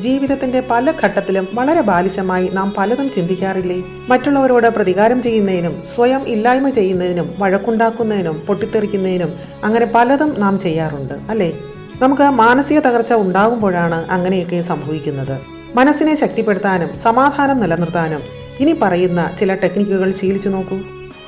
ജീവിതത്തിന്റെ പല ഘട്ടത്തിലും വളരെ ബാലിശമായി നാം പലതും ചിന്തിക്കാറില്ലേ? മറ്റുള്ളവരോട് പ്രതികാരം ചെയ്യുന്നതിനും സ്വയം ഇല്ലായ്മ ചെയ്യുന്നതിനും വഴക്കുണ്ടാക്കുന്നതിനും പൊട്ടിത്തെറിക്കുന്നതിനും അങ്ങനെ പലതും നാം ചെയ്യാറുണ്ട് അല്ലേ? നമുക്ക് മാനസിക തകർച്ച ഉണ്ടാകുമ്പോഴാണ് അങ്ങനെയൊക്കെ സംഭവിക്കുന്നത്. മനസ്സിനെ ശക്തിപ്പെടുത്താനും സമാധാനം നിലനിർത്താനും ഇനി പറയുന്ന ചില ടെക്നിക്കുകൾ ശീലിച്ചു നോക്കൂ.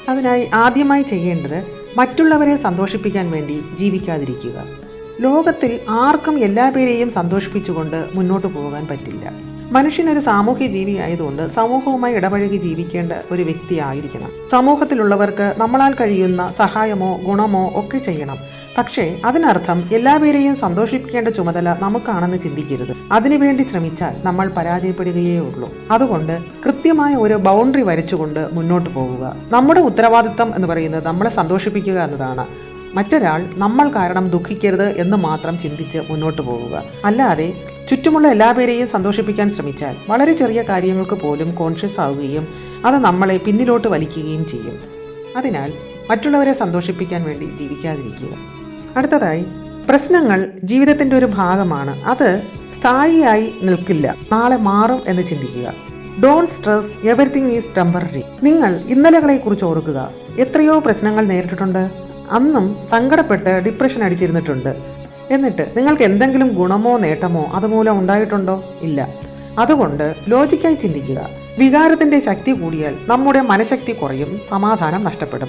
അതിനായി ആദ്യമായി ചെയ്യേണ്ടത് മറ്റുള്ളവരെ സന്തോഷിപ്പിക്കാൻ വേണ്ടി ജീവിക്കാതിരിക്കുക. ലോകത്തിൽ ആർക്കും എല്ലാ പേരെയും സന്തോഷിപ്പിച്ചുകൊണ്ട് മുന്നോട്ട് പോകാൻ പറ്റില്ല. മനുഷ്യനൊരു സാമൂഹ്യ ജീവി ആയതുകൊണ്ട് സമൂഹവുമായി ഇടപഴകി ജീവിക്കേണ്ട ഒരു വ്യക്തിയായിരിക്കണം. സമൂഹത്തിലുള്ളവർക്ക് നമ്മളാൽ കഴിയുന്ന സഹായമോ ഗുണമോ ഒക്കെ ചെയ്യണം. പക്ഷേ അതിനർത്ഥം എല്ലാ പേരെയും സന്തോഷിപ്പിക്കേണ്ട ചുമതല നമുക്കാണെന്ന് ചിന്തിക്കരുത്. അതിനുവേണ്ടി ശ്രമിച്ചാൽ നമ്മൾ പരാജയപ്പെടുകയേ ഉള്ളൂ. അതുകൊണ്ട് കൃത്യമായ ഒരു ബൗണ്ടറി വരച്ചുകൊണ്ട് മുന്നോട്ട് പോവുക. നമ്മുടെ ഉത്തരവാദിത്തം എന്ന് പറയുന്നത് നമ്മളെ സന്തോഷിപ്പിക്കുക എന്നതാണ്. മറ്റൊരാൾ നമ്മൾ കാരണം ദുഃഖിക്കരുത് എന്ന് മാത്രം ചിന്തിച്ച് മുന്നോട്ട് പോവുക. അല്ലാതെ ചുറ്റുമുള്ള എല്ലാ പേരെയും സന്തോഷിപ്പിക്കാൻ ശ്രമിച്ചാൽ വളരെ ചെറിയ കാര്യങ്ങൾക്ക് പോലും കോൺഷ്യസ് ആവുകയും അത് നമ്മളെ പിന്നിലോട്ട് വലിക്കുകയും ചെയ്യും. അതിനാൽ മറ്റുള്ളവരെ സന്തോഷിപ്പിക്കാൻ വേണ്ടി ജീവിക്കാതിരിക്കുക. അടുത്തതായി പ്രശ്നങ്ങൾ ജീവിതത്തിന്റെ ഒരു ഭാഗമാണ്. അത് സ്ഥായിയായി നിൽക്കില്ല. നാളെ മാറും എന്ന് ചിന്തിക്കുക. Don't stress everything is temporary നിങ്ങൾ ഇന്നലകളെ കുറിച്ച് ഓർക്കുക. എത്രയോ പ്രശ്നങ്ങൾ നേരിട്ടിട്ടുണ്ട്. അന്നും സങ്കടപ്പെട്ട് ഡിപ്രഷൻ അടിച്ചിരുന്നിട്ടുണ്ട്. എന്നിട്ട് നിങ്ങൾക്ക് എന്തെങ്കിലും ഗുണമോ നേട്ടമോ അതുമൂലം ഉണ്ടായിട്ടുണ്ടോ? ഇല്ല. അതുകൊണ്ട് ലോജിക്കായി ചിന്തിക്കുക. വികാരത്തിന്റെ ശക്തി കൂടിയാൽ നമ്മുടെ മനഃശക്തി കുറയും സമാധാനം നഷ്ടപ്പെടും.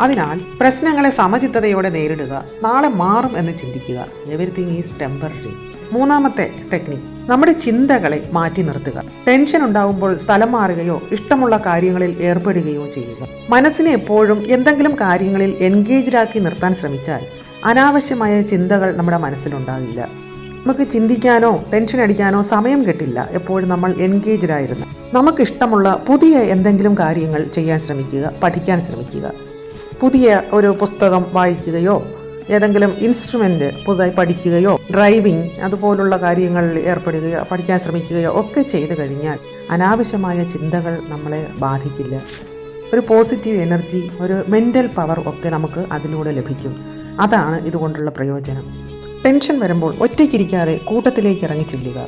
അതിനാൽ പ്രശ്നങ്ങളെ സമചിത്തതയോടെ നേരിടുക നാളെ മാറും എന്ന് ചിന്തിക്കുക. എവരിത്തിങ് ഈസ് ടെമ്പററി മൂന്നാമത്തെ ടെക്നിക് നമ്മുടെ ചിന്തകളെ മാറ്റി നിർത്തുക. ടെൻഷൻ ഉണ്ടാവുമ്പോൾ സ്ഥലം മാറുകയോ ഇഷ്ടമുള്ള കാര്യങ്ങളിൽ ഏർപ്പെടുകയോ ചെയ്യുക. മനസ്സിനെ എപ്പോഴും എന്തെങ്കിലും കാര്യങ്ങളിൽ എൻഗേജ്ഡ് ആക്കി നിർത്താൻ ശ്രമിച്ചാൽ അനാവശ്യമായ ചിന്തകൾ നമ്മുടെ മനസ്സിലുണ്ടാകില്ല നമുക്ക് ചിന്തിക്കാനോ ടെൻഷൻ അടിക്കാനോ സമയം കിട്ടില്ല. എപ്പോഴും നമ്മൾ എൻഗേജ്ഡ് ആയിരുന്നു. നമുക്കിഷ്ടമുള്ള പുതിയ എന്തെങ്കിലും കാര്യങ്ങൾ ചെയ്യാൻ ശ്രമിക്കുക പഠിക്കാൻ ശ്രമിക്കുക. പുതിയ ഒരു പുസ്തകം വായിക്കുകയോ ഏതെങ്കിലും ഇൻസ്ട്രുമെന്റ് പുതുതായി പഠിക്കുകയോ ഡ്രൈവിംഗ് അതുപോലുള്ള കാര്യങ്ങളിൽ ഏർപ്പെടുകയോ പഠിക്കാൻ ശ്രമിക്കുകയോ ഒക്കെ ചെയ്തു കഴിഞ്ഞാൽ അനാവശ്യമായ ചിന്തകൾ നമ്മളെ ബാധിക്കില്ല. ഒരു പോസിറ്റീവ് എനർജി ഒരു മെന്റൽ പവർ ഒക്കെ നമുക്ക് അതിലൂടെ ലഭിക്കും. അതാണ് ഇതുകൊണ്ടുള്ള പ്രയോജനം. ടെൻഷൻ വരുമ്പോൾ ഒറ്റയ്ക്കിരിക്കാതെ കൂട്ടത്തിലേക്ക് ഇറങ്ങി ചെല്ലുക.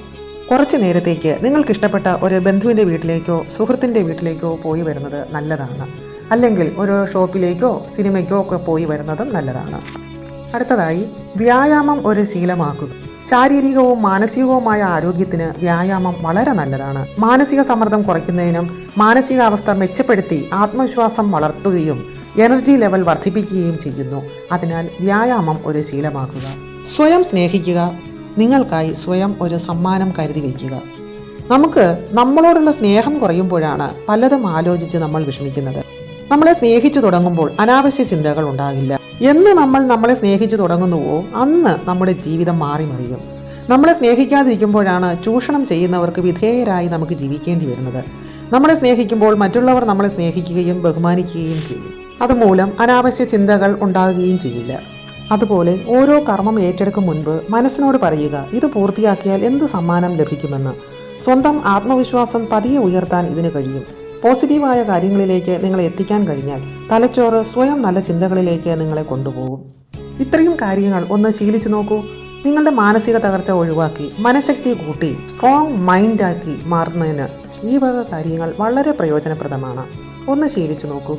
കുറച്ച് നേരത്തേക്ക് നിങ്ങൾക്ക് ഇഷ്ടപ്പെട്ട ഒരു ബന്ധുവിന്റെ വീട്ടിലേക്കോ സുഹൃത്തിന്റെ വീട്ടിലേക്കോ പോയി വരുന്നത് നല്ലതാണ്. അല്ലെങ്കിൽ ഒരു ഷോപ്പിലേക്കോ സിനിമയ്ക്കോ ഒക്കെ പോയി വരുന്നതും നല്ലതാണ്. അടുത്തതായി വ്യായാമം ഒരു ശീലമാക്കുക. ശാരീരികവും മാനസികവുമായ ആരോഗ്യത്തിന് വ്യായാമം വളരെ നല്ലതാണ്. മാനസിക സമ്മർദ്ദം കുറയ്ക്കുന്നതിനും മാനസികാവസ്ഥ മെച്ചപ്പെടുത്തി ആത്മവിശ്വാസം വളർത്തുകയും എനർജി ലെവൽ വർദ്ധിപ്പിക്കുകയും ചെയ്യുന്നു. അതിനാൽ വ്യായാമം ഒരു ശീലമാക്കുക. സ്വയം സ്നേഹിക്കുക. നിങ്ങൾക്കായി സ്വയം ഒരു സമ്മാനം കരുതി വയ്ക്കുക. നമുക്ക് നമ്മളോടുള്ള സ്നേഹം കുറയുമ്പോഴാണ് പലതും ആലോചിച്ച് നമ്മൾ വിഷമിക്കുന്നത്. നമ്മളെ സ്നേഹിച്ചു തുടങ്ങുമ്പോൾ അനാവശ്യ ചിന്തകൾ ഉണ്ടാകില്ല. എന്ന് നമ്മൾ നമ്മളെ സ്നേഹിച്ചു തുടങ്ങുന്നുവോ അന്ന് നമ്മുടെ ജീവിതം മാറി മറിയും നമ്മളെ സ്നേഹിക്കാതിരിക്കുമ്പോഴാണ് ചൂഷണം ചെയ്യുന്നവർക്ക് വിധേയരായി നമുക്ക് ജീവിക്കേണ്ടി വരുന്നത്. നമ്മളെ സ്നേഹിക്കുമ്പോൾ മറ്റുള്ളവർ നമ്മളെ സ്നേഹിക്കുകയും ബഹുമാനിക്കുകയും ചെയ്യും. അതുമൂലം അനാവശ്യ ചിന്തകൾ ഉണ്ടാകുകയും ചെയ്യില്ല. അതുപോലെ ഓരോ കർമ്മം ഏറ്റെടുക്കും മുൻപ് മനസ്സിനോട് പറയുക ഇത് പൂർത്തിയാക്കിയാൽ എന്ത് സമ്മാനം ലഭിക്കുമെന്ന്? സ്വന്തം ആത്മവിശ്വാസം പതിയെ ഉയർത്താൻ ഇതിന് കഴിയും. പോസിറ്റീവായ കാര്യങ്ങളിലേക്ക് നിങ്ങളെ എത്തിക്കാൻ കഴിഞ്ഞാൽ തലച്ചോറ് സ്വയം നല്ല ചിന്തകളിലേക്ക് നിങ്ങളെ കൊണ്ടുപോകും. ഇത്രയും കാര്യങ്ങൾ ഒന്ന് ശീലിച്ചു നോക്കൂ. നിങ്ങളുടെ മാനസിക തകർച്ച ഒഴിവാക്കി മനഃശക്തി കൂട്ടി സ്ട്രോങ് മൈൻഡാക്കി മാറുന്നതിന് ഈ വക കാര്യങ്ങൾ വളരെ പ്രയോജനപ്രദമാണ്. ഒന്ന് ശീലിച്ചു നോക്കൂ.